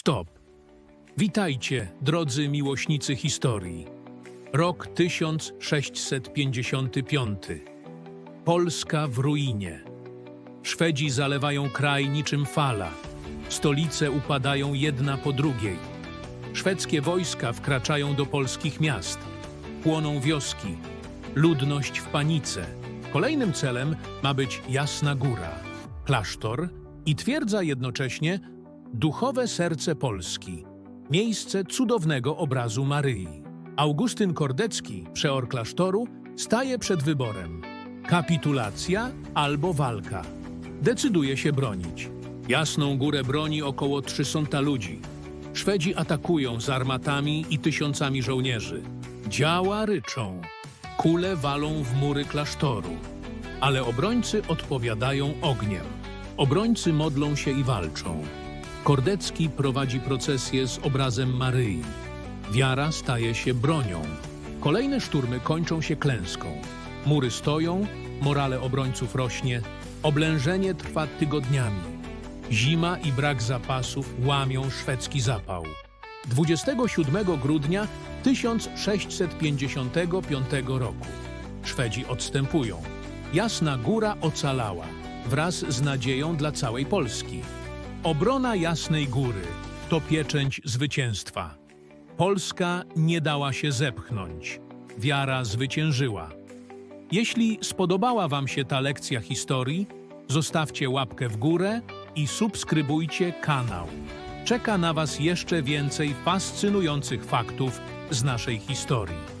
Stop. Witajcie, drodzy miłośnicy historii. Rok 1655. Polska w ruinie. Szwedzi zalewają kraj niczym fala. Stolice upadają jedna po drugiej. Szwedzkie wojska wkraczają do polskich miast. Płoną wioski. Ludność w panice. Kolejnym celem ma być Jasna Góra, klasztor i twierdza jednocześnie duchowe serce Polski, miejsce cudownego obrazu Maryi. Augustyn Kordecki, przeor klasztoru, staje przed wyborem: kapitulacja albo walka. Decyduje się bronić. Jasną górę broni około 300 ludzi. Szwedzi atakują z armatami i tysiącami żołnierzy. Działa ryczą. Kule walą w mury klasztoru. Ale obrońcy odpowiadają ogniem. Obrońcy modlą się i walczą. Kordecki prowadzi procesję z obrazem Maryi. Wiara staje się bronią. Kolejne szturmy kończą się klęską. Mury stoją, morale obrońców rośnie, oblężenie trwa tygodniami. Zima i brak zapasów łamią szwedzki zapał. 27 grudnia 1655 roku Szwedzi odstępują. Jasna Góra ocalała wraz z nadzieją dla całej Polski. Obrona Jasnej Góry to pieczęć zwycięstwa. Polska nie dała się zepchnąć. Wiara zwyciężyła. Jeśli spodobała Wam się ta lekcja historii, zostawcie łapkę w górę i subskrybujcie kanał. Czeka na Was jeszcze więcej fascynujących faktów z naszej historii.